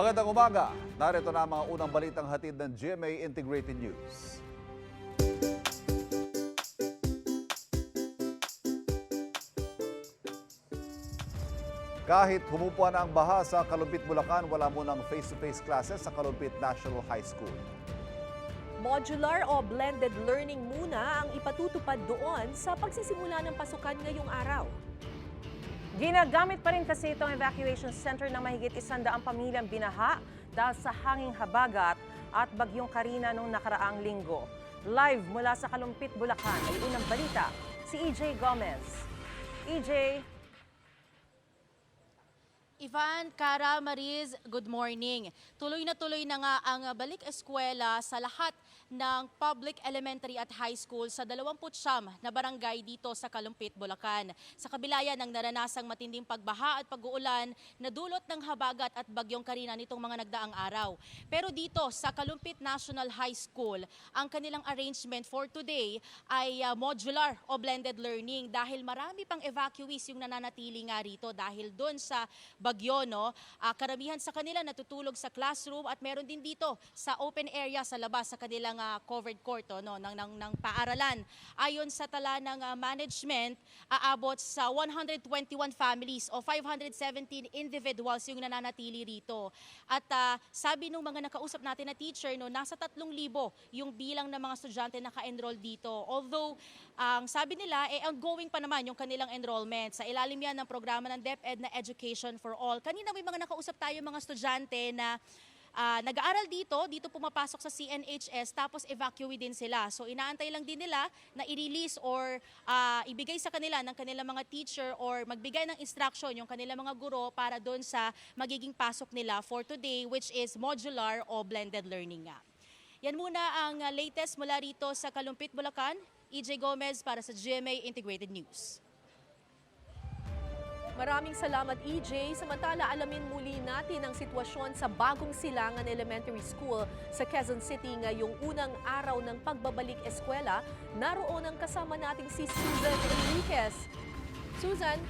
Magandang umaga. Narito na ang mga unang balitang hatid ng GMA Integrated News. Kahit humupuan na ang baha sa Kalumpit, Bulacan, wala munang face-to-face classes sa Kalumpit National High School. Modular o blended learning muna ang ipatutupad doon sa pagsisimula ng pasukan ngayong araw. Ginagamit pa rin kasi itong evacuation center ng mahigit isandaang pamilyang binaha dahil sa hanging habagat at bagyong Karina noong nakaraang linggo. Live mula sa Kalumpit, Bulacan ay unang balita si EJ Gomez. EJ, Ivan, Cara, Mariz, good morning. Tuloy na tuloy na nga ang balik eskwela sa lahat ng public elementary at high school sa 29 na barangay dito sa Kalumpit, Bulacan. Sa kabila yan ng naranasang matinding pagbaha at pag-uulan na dulot ng habagat at bagyong karina nitong mga nagdaang araw. Pero dito sa Kalumpit National High School, ang kanilang arrangement for today ay uh, modular o blended learning dahil marami pang evacuees yung nananatili nga rito dahil doon sa bagyo, no? Ah, karamihan sa kanila natutulog sa classroom at meron din dito sa open area sa labas sa kanilang ah, covered court oh, no, ng, ng, ng paaralan. Ayon sa tala ng ah, management, aabot sa 121 families o 517 individuals yung nananatili rito. At ah, sabi nung mga nakausap natin na teacher, no, nasa 3,000 yung bilang ng mga estudyante na ka-enroll dito. Although, ang sabi nila, eh, ongoing pa naman yung kanilang enrollment. Sa ilalim yan ng programa ng DepEd na Education for All. Kanina may mga nakausap tayo mga estudyante na ah, nag-aaral dito, dito pumapasok sa CNHS, tapos evacuee din sila. So inaantay lang din nila na i-release or ah, ibigay sa kanila ng kanilang mga teacher or magbigay ng instruction yung kanilang mga guro para doon sa magiging pasok nila for today, which is modular o blended learning nga. Yan muna ang ah, latest mula rito sa Kalumpit, Bulacan. EJ Gomez para sa GMA Integrated News. Maraming salamat EJ. Samantala, alamin muli natin ang sitwasyon sa Bagong Silangan Elementary School sa Quezon City ngayong unang araw ng pagbabalik eskwela. Naroon ang kasama nating si Susan Enriquez. Susan,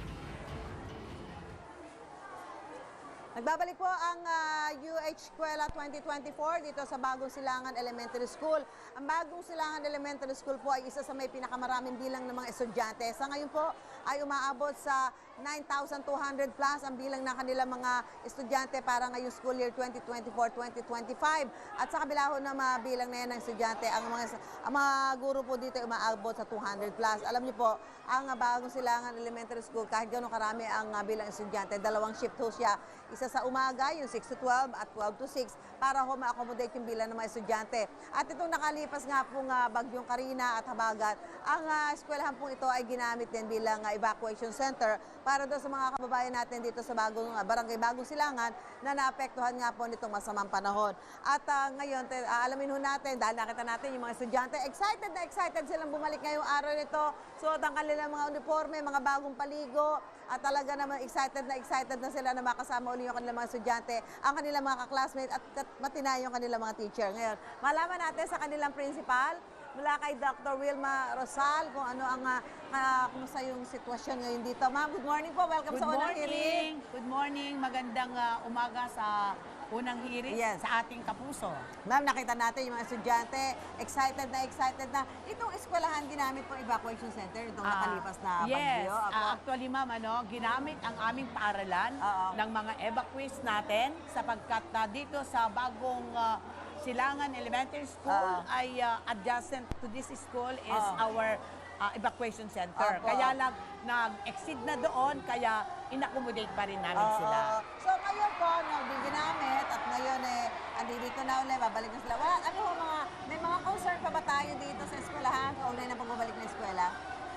Nagbabalik po ang ah, UH Eskwela 2024 dito sa Bagong Silangan Elementary School. Ang Bagong Silangan Elementary School po ay isa sa may pinakamaraming bilang ng mga estudyante. Sa ngayon po ay umaabot sa 9,200 plus ang bilang ng kanilang mga estudyante para ngayong school year 2024-2025. At sa kabila ho ng mga bilang na yan ng estudyante, ang mga, ang mga guro po dito ay umaabot sa 200 plus. Alam niyo po, ang Bagong Silangan Elementary School, kahit gano'ng karami ang ah, bilang estudyante, dalawang shift ho siya. Isa sa umaga, yung 6 to 12 at 12 to 6 para ho ma-accommodate yung bilang ng mga estudyante. At itong nakalipas nga pong ah, bagyong Karina at Habagat, ang uh, eskwelahan pong ito ay ginamit din bilang ah, evacuation center para doon sa mga kababayan natin dito sa bagong ah, barangay Bagong Silangan na naapektuhan nga po nitong masamang panahon. At ah, ngayon, ah, alamin ho natin, dahil nakita natin yung mga estudyante, excited na excited silang bumalik ngayong araw nito. Suot ang kanilang mga uniforme, mga bagong paligo, at talaga naman excited na excited na sila na makasama uli yung kanilang mga estudyante, ang kanilang mga kaklasmate at kat- matinay yung kanilang mga teacher. Ngayon, malaman natin sa kanilang principal, mula kay Dr. Wilma Rosal, kung ano ang, uh, kumusta yung sitwasyon ngayon dito. Ma'am, good morning po. Welcome Good sa morning. hearing. Good morning. Magandang ah, umaga sa unang hearing Yes. sa ating kapuso. Ma'am, nakita natin yung mga estudyante, excited na excited na. Itong eskwelahan ginamit po evacuation center, itong Ah, nakalipas na yes. bagyo. Apo. Ah, actually, ma'am, ano, ginamit ang aming paaralan Oo. ng mga evacuees natin sapagkat ah, dito sa bagong ah, Silangan Elementary School Oo. ay ah, adjacent to this school is Oo. our ah, evacuation center. Opo. Kaya lang nag-exceed na doon, kaya in-accommodate pa rin namin Oo. sila. So ngayon po, no, ginamit at ngayon eh, andito na ulit, babalik na sila. Wala, ano ho, mga, may mga concern pa ba tayo dito sa eskwelahan o ulit na pagbabalik ng eskwela?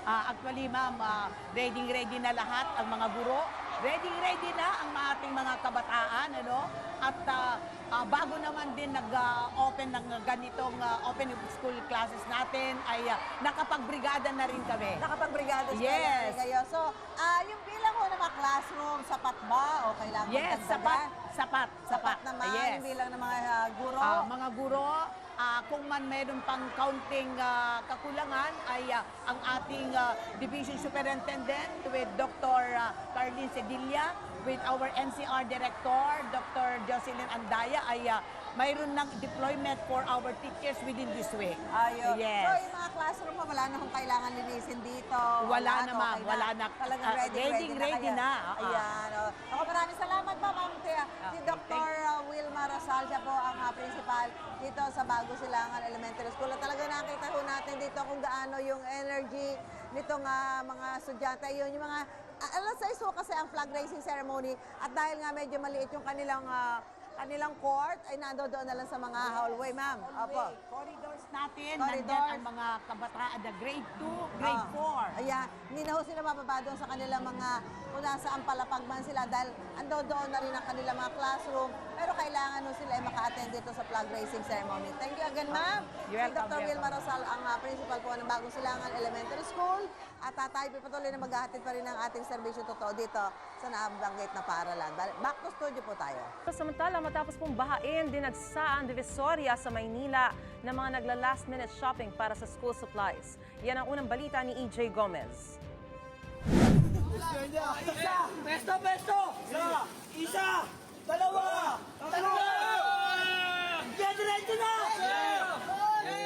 Ah, actually, ma'am, ah, ready-ready na lahat ang mga guro. Ready-ready na ang mga ating mga kabataan, ano? At ah, ah, bago naman din nag-open ng ganitong ah, open school classes natin, ay ah, nakapagbrigada na rin kami. Nakapag-brigada Yes. rin kayo. So, ah, yung bilang ho ng mga classroom, sapat ba o kailangan Yes, dagdagan? sapat, sapat, Sapat naman Yes. yung bilang ng mga ah, guro. Ah, mga guro, ah, kung man mayroon pang counting ah, kakulangan ay ah, ang ating ah, Division Superintendent with Dr. ah, Carlin Sedilla with our NCR Director, Dr. Jocelyn Andaya, ay ah, mayroon ng deployment for our teachers within this week. Ayun. Yes. So, yung mga classroom mo, wala na kung kailangan linisin dito. Wala na, okay ma'am. Wala na. Talagang Ah, ready, ready, ready, ready kayo. na. Ah. Ayan. Oh. Ako, maraming salamat ma'am. Si Dr. uh, Wilma Rosal, siya po ang uh, principal dito sa Bago Silangan Elementary School. At talaga nakita ho natin dito kung gaano yung energy nitong ah, mga estudyante. Yun, yung mga uh, alas 6 ho kasi ang flag raising ceremony at dahil nga medyo maliit yung kanilang ah, kanilang court ay nandoon na lang sa mga hallway, ma'am. Opo. Corridors natin, Corridors. nandyan ang mga kabataan na grade 2, grade Ah, 4. Ayan, hindi na ho sila mababa doon sa kanilang mga, kung nasaan palapag man sila dahil ando doon na rin ang kanilang mga classroom. Pero kailangan ho sila ay maka-attend dito sa flag raising ceremony. Thank you again, ma'am. Si Dr. Wilma Rosal, ang ah, principal po ng Bagong Silangan Elementary School. At uh, tayo patuloy na maghahatid pa rin ng ating serbisyo totoo dito sa naabanggit na paaralan. Back to studio po tayo. Samantala, matapos pong bahain, dinagsa ang Divisoria sa Maynila ng mga nagla-last minute shopping para sa school supplies. Yan ang unang balita ni EJ Gomez. Pesto, pesto! Isa! Isa! Dalawa! Dalawa! Yan, diretso na!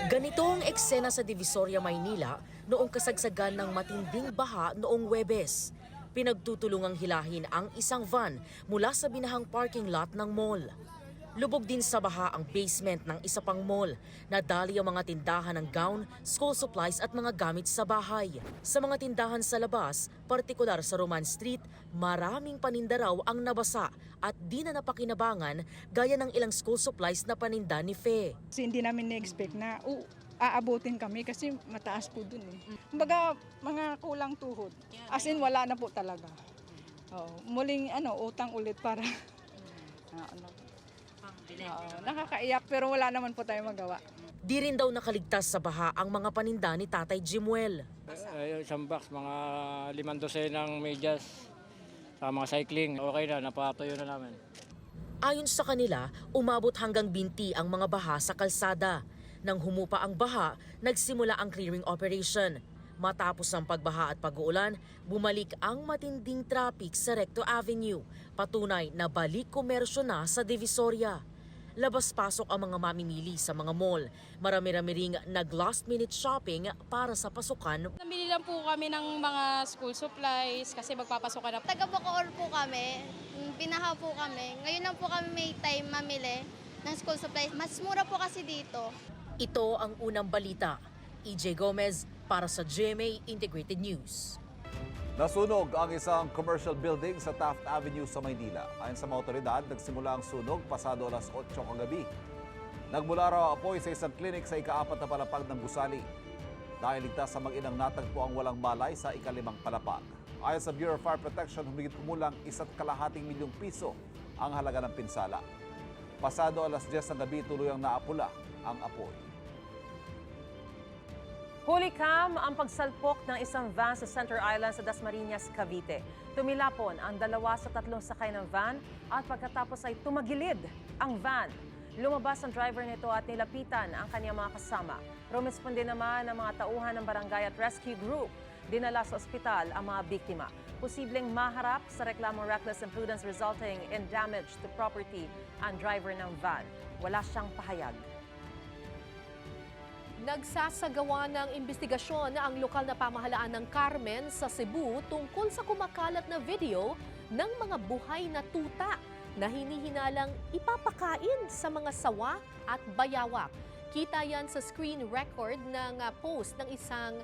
Ganito ang eksena sa Divisoria, Maynila noong kasagsagan ng matinding baha noong Webes. Pinagtutulungang hilahin ang isang van mula sa binahang parking lot ng mall. Lubog din sa baha ang basement ng isa pang mall. Nadali ang mga tindahan ng gown, school supplies at mga gamit sa bahay. Sa mga tindahan sa labas, partikular sa Roman Street, maraming paninda raw ang nabasa at di na napakinabangan gaya ng ilang school supplies na paninda ni Fe. Kasi hindi namin na-expect na uh, aabutin kami kasi mataas po dun eh. Kumbaga, mga kulang tuhod. As in, wala na po talaga. Oh, muling ano, utang ulit para Ah, ano, Oo, nakakaiyak pero wala naman po tayo magawa. Di rin daw nakaligtas sa baha ang mga paninda ni Tatay Jimuel. Ay, isang box, mga limang dosen ng medyas sa mga cycling. Okay na, napatuyo na namin. Ayon sa kanila, umabot hanggang binti ang mga baha sa kalsada. Nang humupa ang baha, nagsimula ang clearing operation. Matapos ang pagbaha at pag-uulan, bumalik ang matinding traffic sa Recto Avenue. Patunay na balik komersyo na sa Divisoria. Labas-pasok ang mga mamimili sa mga mall. Marami-rami ring nag-last minute shopping para sa pasukan Namili lang po kami ng mga school supplies kasi magpapasokan na. Taga Bacoor po kami, Mm, pinaha po kami. Ngayon lang po kami may time mamili ng school supplies. Mas mura po kasi dito. Ito ang unang balita. EJ Gomez para sa GMA Integrated News. Nasunog ang isang commercial building sa Taft Avenue sa Maynila. Ayon sa mga otoridad, nagsimula ang sunog pasado alas 8 kagabi. Nagmula raw apoy sa isang klinik sa ikaapat na palapag ng gusali. Dahil ligtas sa mag-inang natagpo ang walang malay sa ikalimang palapag. Ayon sa Bureau of Fire Protection, humigit kumulang isa't kalahating milyong piso ang halaga ng pinsala. Pasado alas 10 ng gabi, tuluyang naapula ang apoy. Huli cam ang pagsalpok ng isang van sa Center Island sa Dasmariñas, Cavite. Tumilapon ang dalawa sa tatlong sakay ng van at pagkatapos ay tumagilid ang van. Lumabas ang driver nito at nilapitan ang kanyang mga kasama. Rumisponde naman ang mga tauhan ng barangay at rescue group. Dinala sa ospital ang mga biktima. Posibleng maharap sa reklamong reckless imprudence resulting in damage to property ang driver ng van. Wala siyang pahayag. Nagsasagawa ng investigasyon na ang lokal na pamahalaan ng Carmen sa Cebu tungkol sa kumakalat na video ng mga buhay na tuta na hinihinalang ipapakain sa mga sawa at bayawak. Kita yan sa screen record ng ah, post ng isang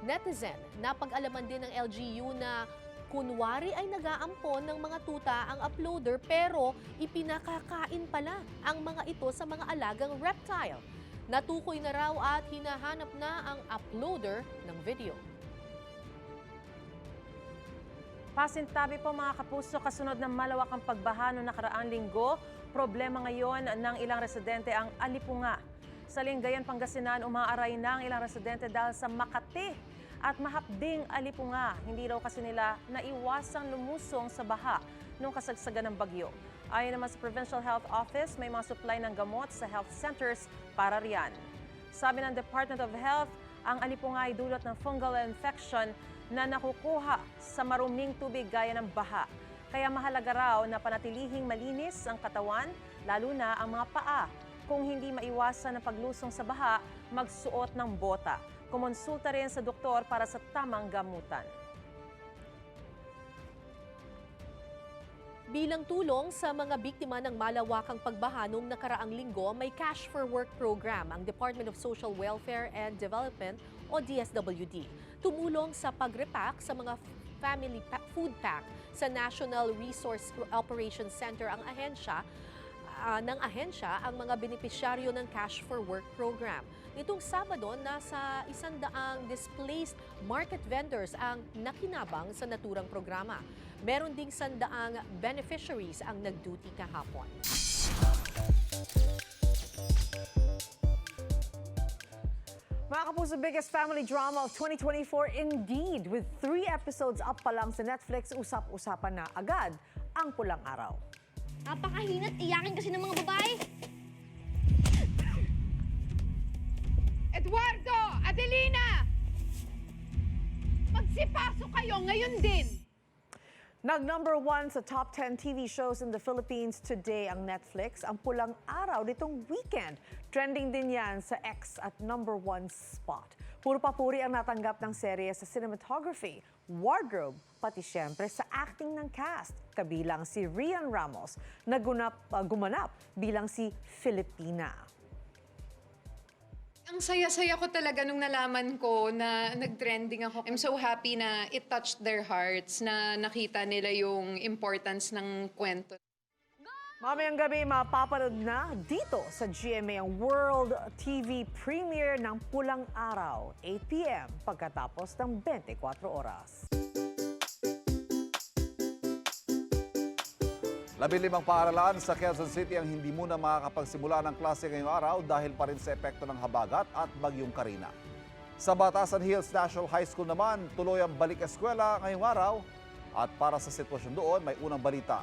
netizen. Napag-alaman din ng LGU na kunwari ay nag-aampon ng mga tuta ang uploader pero ipinakakain pala ang mga ito sa mga alagang reptile. Natukoy na raw at hinahanap na ang uploader ng video. Pasintabi po mga kapuso kasunod ng malawakang pagbaha noong nakaraang linggo. Problema ngayon ng ilang residente ang alipunga. Sa Lingayen, Pangasinan, umaaray na ang ilang residente dahil sa Makati at mahapding alipunga. Hindi raw kasi nila naiwasang lumusong sa baha noong kasagsagan ng bagyo. Ayon naman sa Provincial Health Office, may mga supply ng gamot sa health centers para riyan. Sabi ng Department of Health, ang alipunga ay dulot ng fungal infection na nakukuha sa maruming tubig gaya ng baha. Kaya mahalaga raw na panatilihing malinis ang katawan, lalo na ang mga paa. Kung hindi maiwasan ang paglusong sa baha, magsuot ng bota. Kumonsulta rin sa doktor para sa tamang gamutan. Bilang tulong sa mga biktima ng malawakang pagbaha noong nakaraang linggo, may Cash for Work program ang Department of Social Welfare and Development o DSWD. Tumulong sa pagrepack sa mga family food pack sa National Resource Operations Center ang ahensya ah, ng ahensya ang mga benepisyaryo ng Cash for Work program. Nitong Sabado, nasa isandaang displaced market vendors ang nakinabang sa naturang programa. Meron ding sandaang beneficiaries ang nag-duty kahapon. Mga kapuso, biggest family drama of 2024 indeed. With three episodes up pa lang sa Netflix, usap-usapan na agad ang pulang araw. Napakahinat iyakin kasi ng mga babae. Eduardo! Adelina! Magsipasok kayo ngayon din! Nag number one sa top 10 TV shows in the Philippines today ang Netflix. Ang pulang araw nitong weekend. Trending din yan sa X at number one spot. Puro papuri ang natanggap ng serye sa cinematography, wardrobe, pati syempre sa acting ng cast. Kabilang si Rian Ramos na gunap, uh, gumanap bilang si Filipina. Ang saya-saya ko talaga nung nalaman ko na nag-trending ako. I'm so happy na it touched their hearts, na nakita nila yung importance ng kwento. Mamayang gabi mapapanood na dito sa GMA ang World TV premiere ng Pulang Araw, 8pm pagkatapos ng 24 oras. Labi-limang paaralan sa Quezon City ang hindi muna makakapagsimula ng klase ngayong araw dahil pa rin sa epekto ng habagat at bagyong Karina. Sa Batasan Hills National High School naman, tuloy ang balik eskwela ngayong araw at para sa sitwasyon doon, may unang balita.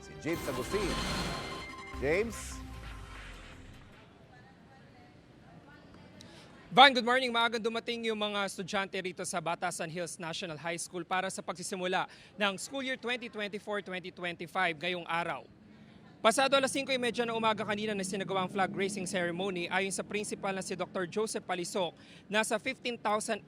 Si James Agustin. James? Van, good morning. Maagang dumating yung mga estudyante rito sa Batasan Hills National High School para sa pagsisimula ng school year 2024-2025 ngayong araw. Pasado alas 5.30 na umaga kanina na sinagawa ang flag raising ceremony ayon sa principal na si Dr. Joseph Palisok, nasa 15,890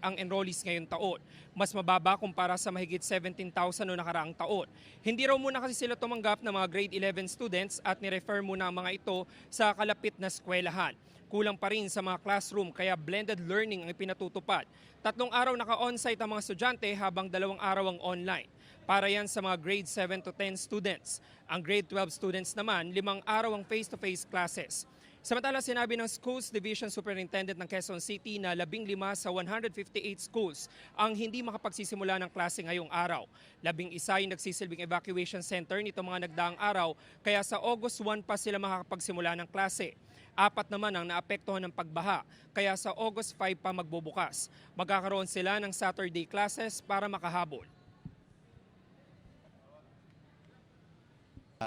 ang enrollees ngayong taon. Mas mababa kumpara sa mahigit 17,000 noong nakaraang taon. Hindi raw muna kasi sila tumanggap ng mga grade 11 students at nirefer muna ang mga ito sa kalapit na eskwelahan. Kulang pa rin sa mga classroom kaya blended learning ang ipinatutupad. Tatlong araw naka-onsite ang mga estudyante habang dalawang araw ang online. Para yan sa mga grade 7 to 10 students. Ang grade 12 students naman, limang araw ang face-to-face classes. Samantala, sinabi ng Schools Division Superintendent ng Quezon City na 15 sa 158 schools ang hindi makapagsisimula ng klase ngayong araw. Labing isa yung nagsisilbing evacuation center nito mga nagdaang araw, kaya sa August 1 pa sila makakapagsimula ng klase. Apat naman ang naapektuhan ng pagbaha, kaya sa August 5 pa magbubukas. Magkakaroon sila ng Saturday classes para makahabol.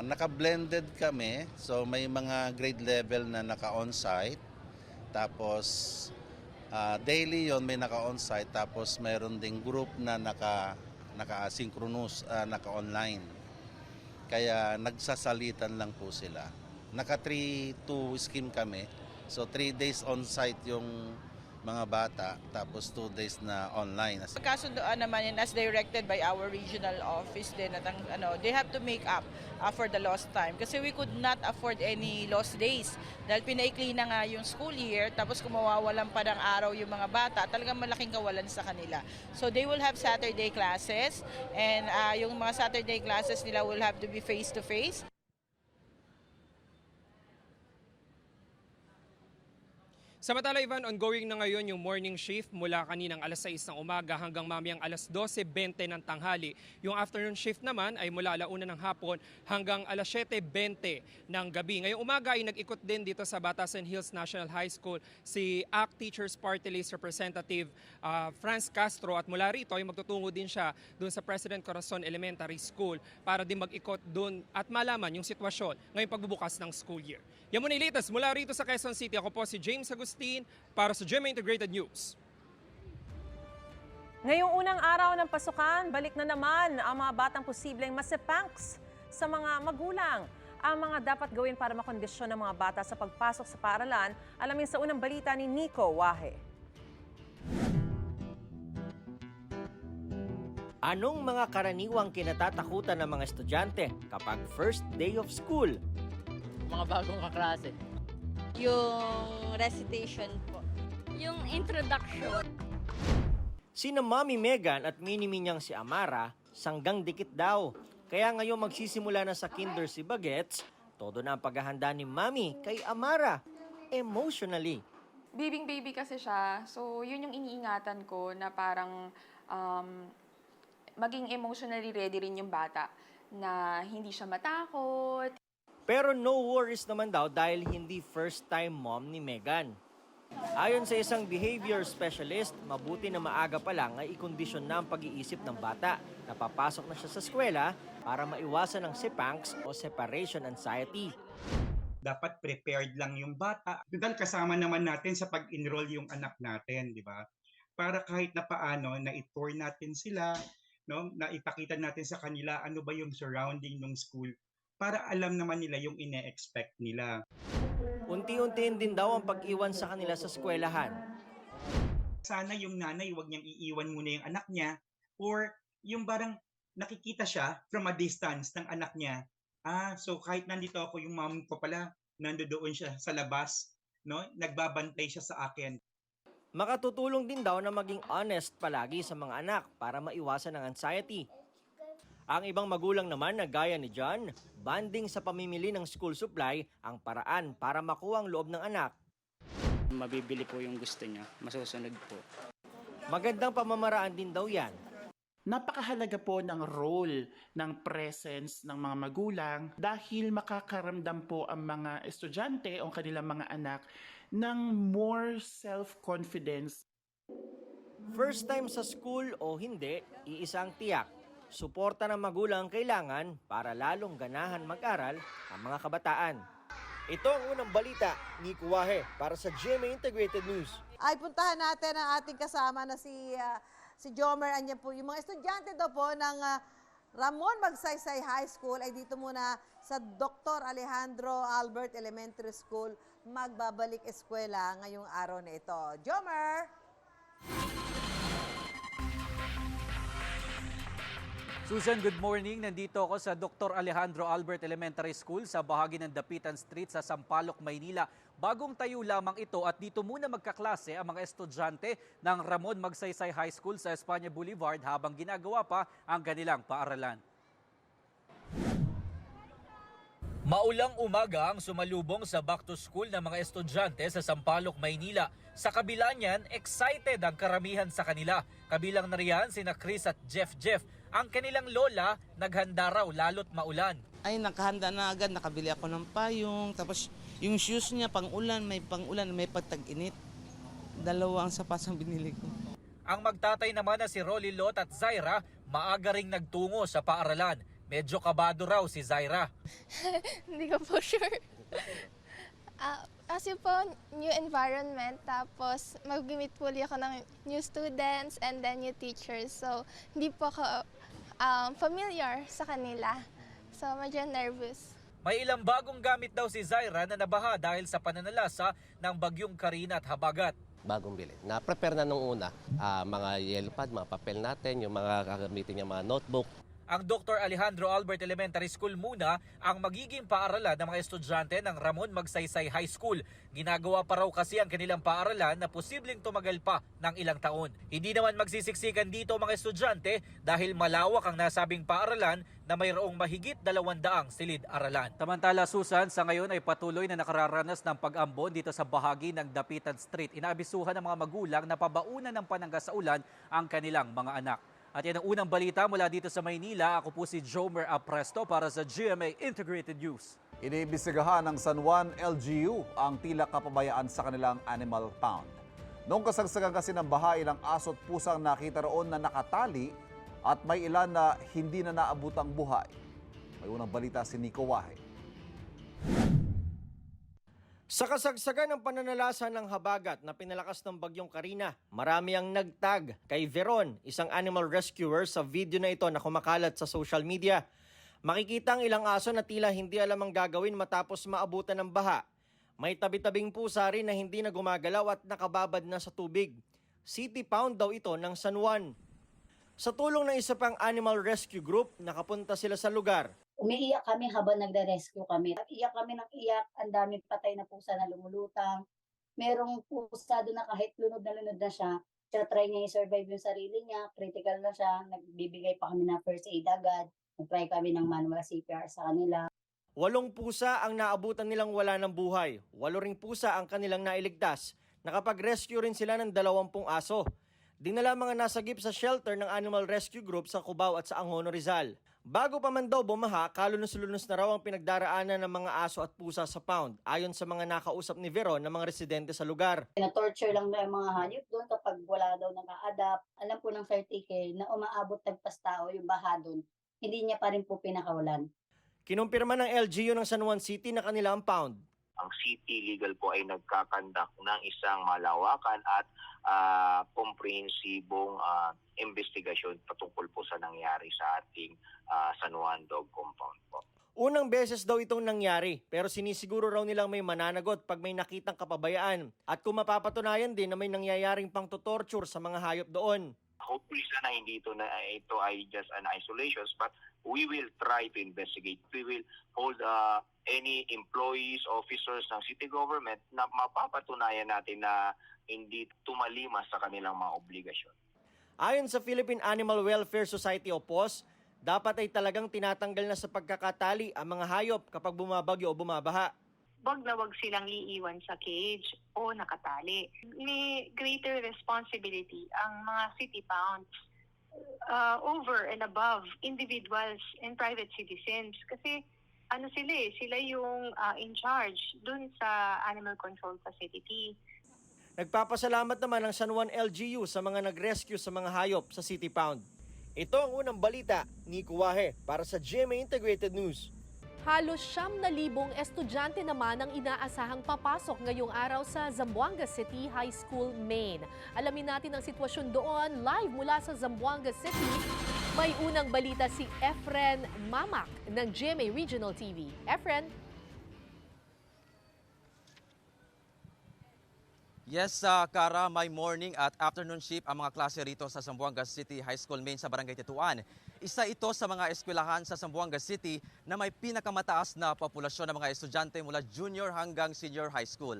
Naka-blended kami, so may mga grade level na naka-on-site. Tapos ah, daily yon may naka-on-site tapos mayroon ding group na naka naka-asynchronous, ah, naka-online. Kaya nagsasalitan lang po sila. Naka 3-2 scheme kami. So 3 days on-site yung mga bata tapos 2 days na online. Kasunduan naman yun as directed by our regional office din at ang, ano, they have to make up uh, for the lost time. Kasi we could not afford any lost days. Dahil pinaikli na nga yung school year tapos kung mawawalan pa ng araw yung mga bata. Talagang malaking kawalan sa kanila. So they will have Saturday classes and uh, yung mga Saturday classes nila will have to be face to face Samantala Ivan, ongoing na ngayon yung morning shift mula kaninang alas 6 ng umaga hanggang mamayang alas 12.20 ng tanghali. Yung afternoon shift naman ay mula alauna ng hapon hanggang alas 7.20 ng gabi. Ngayong umaga ay nag-ikot din dito sa Batasan Hills National High School si ACT Teachers Party List Representative ah, Franz Castro at mula rito ay magtutungo din siya doon sa President Corazon Elementary School para din mag-ikot doon at malaman yung sitwasyon ngayong pagbubukas ng school year. Yan muna latest mula rito sa Quezon City. Ako po si James Agustin para sa GMA Integrated News. Ngayong unang araw ng pasukan, balik na naman ang mga batang posibleng masipanks sa mga magulang. Ang mga dapat gawin para makondisyon ng mga bata sa pagpasok sa paaralan, alamin sa unang balita ni Nico Wahe. Anong mga karaniwang kinatatakutan ng mga estudyante kapag first day of school? Mga bagong kaklase. Yung recitation po. Yung introduction. Sina Mami Megan at Mini niyang si Amara, sanggang dikit daw. Kaya ngayon magsisimula na sa kinder si Bagets, todo na ang paghahanda ni Mami kay Amara, emotionally. Bibing baby kasi siya, so yun yung iniingatan ko na parang um, maging emotionally ready rin yung bata na hindi siya matakot. Pero no worries naman daw dahil hindi first time mom ni Megan. Ayon sa isang behavior specialist, mabuti na maaga pa lang ay ikondisyon na ang pag-iisip ng bata. Napapasok na siya sa eskwela para maiwasan ang sepangs o separation anxiety. dapat prepared lang yung bata. Dahil kasama naman natin sa pag-enroll yung anak natin, di ba? Para kahit na paano, na i-tour natin sila, no? na ipakita natin sa kanila ano ba yung surrounding ng school para alam naman nila yung ine-expect nila. Unti-untiin din daw ang pag-iwan sa kanila sa eskwelahan. Sana yung nanay wag niyang iiwan muna yung anak niya or yung barang nakikita siya from a distance ng anak niya. Ah, so kahit nandito ako, yung mom ko pala, nandoon siya sa labas, no? Nagbabantay siya sa akin. Makatutulong din daw na maging honest palagi sa mga anak para maiwasan ang anxiety. Ang ibang magulang naman na gaya ni John, banding sa pamimili ng school supply ang paraan para makuha ang loob ng anak. Mabibili po yung gusto niya, masusunod po. Magandang pamamaraan din daw yan. Napakahalaga po ng role ng presence ng mga magulang dahil makakaramdam po ang mga estudyante o kanilang mga anak ng more self-confidence. First time sa school o hindi, iisang tiyak. Suporta ng magulang ang kailangan para lalong ganahan mag-aral ang mga kabataan. Ito ang unang balita ni Kuwahe para sa GMA Integrated News. Ay puntahan natin ang ating kasama na si ah, si Jomer Anya po. Yung mga estudyante daw po ng ah, Ramon Magsaysay High School ay dito muna sa Dr. Alejandro Albert Elementary School magbabalik eskwela ngayong araw na ito. Jomer! Susan, good morning. Nandito ako sa Dr. Alejandro Albert Elementary School sa bahagi ng Dapitan Street sa Sampaloc, Maynila. Bagong tayo lamang ito at dito muna magkaklase ang mga estudyante ng Ramon Magsaysay High School sa Espanya Boulevard habang ginagawa pa ang kanilang paaralan. Maulang umaga ang sumalubong sa back to school ng mga estudyante sa Sampaloc, Maynila. Sa kabila niyan, excited ang karamihan sa kanila. Kabilang na riyan sina Chris at Jeff Jeff. Ang kanilang lola naghanda raw lalo't maulan. Ay, nakahanda na agad. Nakabili ako ng payong. Tapos, yung shoes niya, pang ulan, may pang ulan, may pagtag-init. Dalawa ang sapas ang binili ko. Ang magtatay naman na si Rolly Lot at Zaira, maaga ring nagtungo sa paaralan. Medyo kabado raw si Zaira. Hindi ko po sure. Ah, kasi po, new environment, tapos mag-meet po ako ng new students and then new teachers. So, hindi po ako um, familiar sa kanila. So, medyo nervous. May ilang bagong gamit daw si Zaira na nabaha dahil sa pananalasa ng bagyong Karina at Habagat. bagong bili. Na-prepare na nung una, ah, mga yellow pad, mga papel natin, yung mga gagamitin niya mga notebook, Ang Dr. Alejandro Albert Elementary School muna ang magiging paaralan ng mga estudyante ng Ramon Magsaysay High School. Ginagawa pa raw kasi ang kanilang paaralan na posibleng tumagal pa ng ilang taon. Hindi naman magsisiksikan dito mga estudyante dahil malawak ang nasabing paaralan na mayroong mahigit dalawandaang silid-aralan. Samantala Susan, sa ngayon ay patuloy na nakararanas ng pag-ambon dito sa bahagi ng Dapitan Street. Inaabisuhan ng mga magulang na pabaunan ng panangga sa ulan ang kanilang mga anak. At yan ang unang balita mula dito sa Maynila. Ako po si Jomer Apresto para sa GMA Integrated News. Iniimbestigahan ng San Juan LGU ang tila kapabayaan sa kanilang animal pound. Noong kasagsagan kasi ng baha, ilang aso at pusang nakita roon na nakatali at may ilan na hindi na naabutang buhay. May unang balita si Nico Wahe. Sa kasagsagan ng pananalasa ng habagat na pinalakas ng bagyong Karina, marami ang nagtag kay Veron, isang animal rescuer sa video na ito na kumakalat sa social media. Makikita ang ilang aso na tila hindi alam ang gagawin matapos maabutan ng baha. May tabi-tabing pusa rin na hindi na gumagalaw at nakababad na sa tubig. City Pound daw ito ng San Juan. Sa tulong ng isa pang animal rescue group, nakapunta sila sa lugar. Umiiyak kami habang nagre-rescue kami. Iyak kami ng iyak, ang daming patay na pusa na lumulutang. Merong pusa doon na kahit lunod na lunod na siya, siya try niya i-survive yung sarili niya, critical na siya, nagbibigay pa kami ng first aid agad, nag-try kami ng manual CPR sa kanila. Walong pusa ang naabutan nilang wala ng buhay. Walo ring pusa ang kanilang nailigtas. Nakapag-rescue rin sila ng dalawampung aso. Dinala mga nasagip sa shelter ng Animal Rescue Group sa Cubao at sa Angono Rizal. Bago pa man daw bumaha, kalunos-lunos na raw ang pinagdaraanan ng mga aso at pusa sa pound, ayon sa mga nakausap ni Veron ng mga residente sa lugar. Na-torture lang na mga hayop doon kapag wala daw naka-adapt. Alam po ng caretaker na umaabot tagpas tao yung baha doon, hindi niya pa rin po pinakawalan. Kinumpirma ng LGU ng San Juan City na kanila ang pound. Ang city legal po ay nagkakandak ng isang malawakan at ah, komprehensibong ah, investigasyon patungkol po sa nangyari sa ating ah, San Juan Dog Compound po. Unang beses daw itong nangyari, pero sinisiguro raw nilang may mananagot pag may nakitang kapabayaan. At kung mapapatunayan din na may nangyayaring pang torture sa mga hayop doon. Hopefully sana hindi ito na ito ay just an isolations but we will try to investigate. We will hold uh, any employees, officers ng city government na mapapatunayan natin na hindi tumalima sa kanilang mga obligasyon. Ayon sa Philippine Animal Welfare Society o POS, dapat ay talagang tinatanggal na sa pagkakatali ang mga hayop kapag bumabagyo o bumabaha. Wag na wag silang iiwan sa cage o nakatali. May greater responsibility ang mga city pounds uh, over and above individuals and private citizens kasi ano sila eh, sila yung uh, in charge dun sa animal control facility. Nagpapasalamat naman ang San Juan LGU sa mga nag-rescue sa mga hayop sa City Pound. Ito ang unang balita ni Kuwahe para sa GMA Integrated News. Halos siyam na libong estudyante naman ang inaasahang papasok ngayong araw sa Zamboanga City High School, Maine. Alamin natin ang sitwasyon doon live mula sa Zamboanga City. May unang balita si Efren Mamak ng GMA Regional TV. Efren? Yes, sa Kara, may morning at afternoon shift ang mga klase rito sa Zamboanga City High School Main sa Barangay Tetuan. Isa ito sa mga eskwelahan sa Zamboanga City na may pinakamataas na populasyon ng mga estudyante mula junior hanggang senior high school.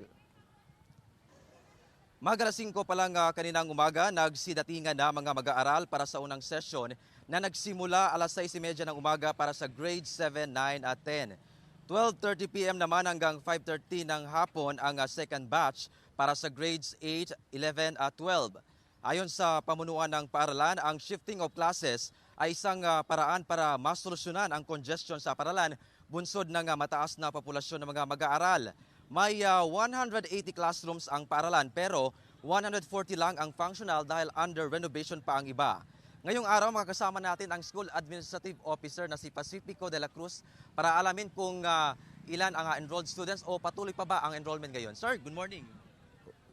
Magalasing ko pa lang ah, kaninang umaga, nagsidatingan na mga mag-aaral para sa unang session na nagsimula alas 6.30 ng umaga para sa grade 7, 9 at 10. 12.30pm naman hanggang 5.30 ng hapon ang ah, second batch para sa grades 8, 11 at 12. Ayon sa pamunuan ng paaralan, ang shifting of classes ay isang ah, paraan para masolusyonan ang congestion sa paaralan bunsod ng ah, mataas na populasyon ng mga mag-aaral. May ah, 180 classrooms ang paaralan pero 140 lang ang functional dahil under renovation pa ang iba. Ngayong araw makakasama natin ang School Administrative Officer na si Pacifico de la Cruz para alamin kung ah, ilan ang ah, enrolled students o patuloy pa ba ang enrollment ngayon. Sir, good morning.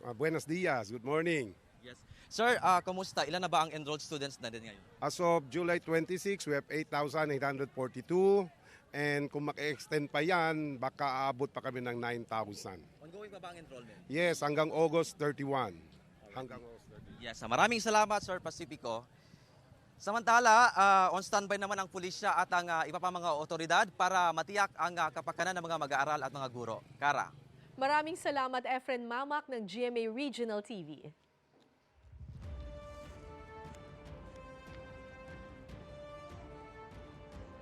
Ah, buenos dias, good morning. Yes. Sir, ah, kumusta? Ilan na ba ang enrolled students na din ngayon? As of July 26, we have 8,842 and kung maki-extend pa yan, baka aabot pa kami ng 9,000. Ongoing pa ba ang enrollment? Yes, hanggang August 31. Hanggang August 31. Yes, maraming salamat Sir Pacifico. Samantala, ah, on standby naman ang pulisya at ang ah, iba pa mga otoridad para matiyak ang ah, kapakanan ng mga mag-aaral at mga guro. Kara. Maraming salamat Efren Mamak ng GMA Regional TV.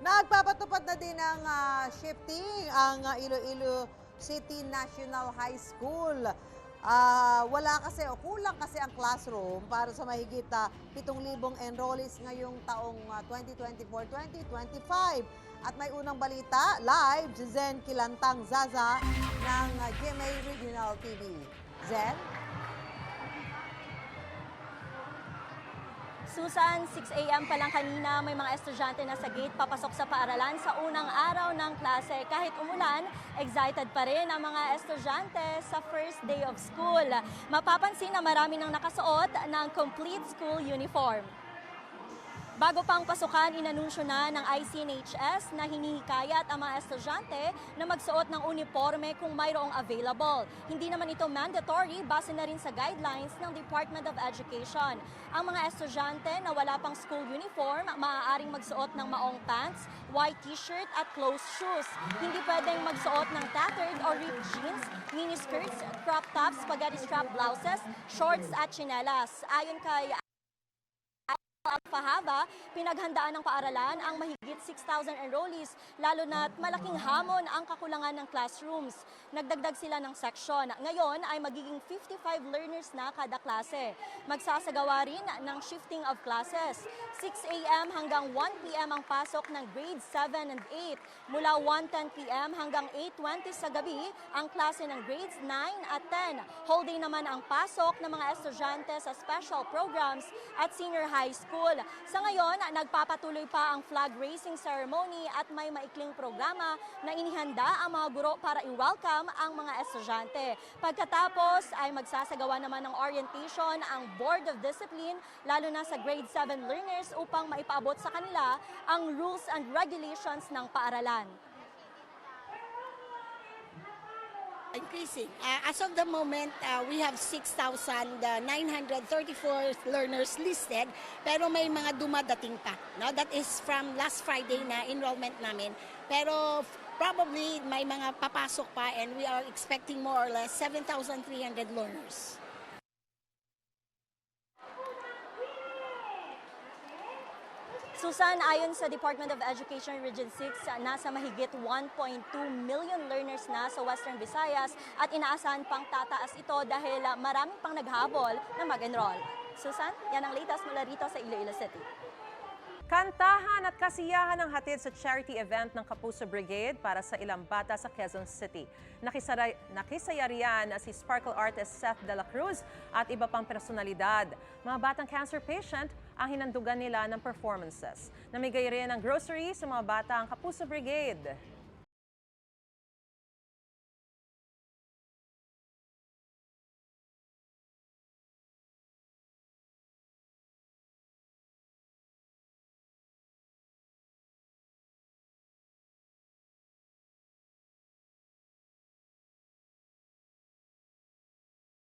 Nagpapatupad na din ng ah, shifting ang ah, Iloilo City National High School. Ah, wala kasi o kulang kasi ang classroom para sa mahigit ah, 7,000 enrollees ngayong taong ah, 2024-2025. At may unang balita, live, si Zen Kilantang Zaza ng ah, GMA Regional TV. Zen? Susan, 6 a.m. pa lang kanina, may mga estudyante na sa gate papasok sa paaralan sa unang araw ng klase. Kahit umulan, excited pa rin ang mga estudyante sa first day of school. Mapapansin na marami nang nakasuot ng complete school uniform. Bago pang pasukan, inanunsyo na ng ICNHS na hinihikayat ang mga estudyante na magsuot ng uniforme kung mayroong available. Hindi naman ito mandatory base na rin sa guidelines ng Department of Education. Ang mga estudyante na wala pang school uniform, maaaring magsuot ng maong pants, white t-shirt at closed shoes. Hindi pwedeng magsuot ng tattered or ripped jeans, miniskirts, crop tops, spaghetti strap blouses, shorts at chinelas. Ayon kay ang pahaba, pinaghandaan ng paaralan ang mahigit 6,000 enrollees, lalo na't malaking hamon ang kakulangan ng classrooms. Nagdagdag sila ng section. Ngayon ay magiging 55 learners na kada klase. Magsasagawa rin ng shifting of classes. 6 a.m. hanggang 1 p.m. ang pasok ng grades 7 and 8. Mula 1.10 p.m. hanggang 8.20 sa gabi, ang klase ng grades 9 at 10. Whole day naman ang pasok ng mga estudyante sa special programs at senior high school. Sa ngayon, nagpapatuloy pa ang flag raising ceremony at may maikling programa na inihanda ang mga guro para i-welcome ang mga estudyante. Pagkatapos ay magsasagawa naman ng orientation ang Board of Discipline lalo na sa grade 7 learners upang maipaabot sa kanila ang rules and regulations ng paaralan. Increasing. Uh, as of the moment, uh, we have 6,934 learners listed, pero may mga dumadating pa. No? That is from last Friday na enrollment namin. Pero probably may mga papasok pa and we are expecting more or less 7,300 learners. Susan, ayon sa Department of Education Region 6, nasa mahigit 1.2 million learners na sa Western Visayas at inaasahan pang tataas ito dahil maraming pang naghabol na mag-enroll. Susan, yan ang latest mula rito sa Iloilo City. Kantahan at kasiyahan ang hatid sa charity event ng Kapuso Brigade para sa ilang bata sa Quezon City. Nakisara, nakisaya riyan si sparkle artist Seth De La Cruz at iba pang personalidad. Mga batang cancer patient ang hinandugan nila ng performances. Namigay rin ng groceries sa mga bata ang Kapuso Brigade.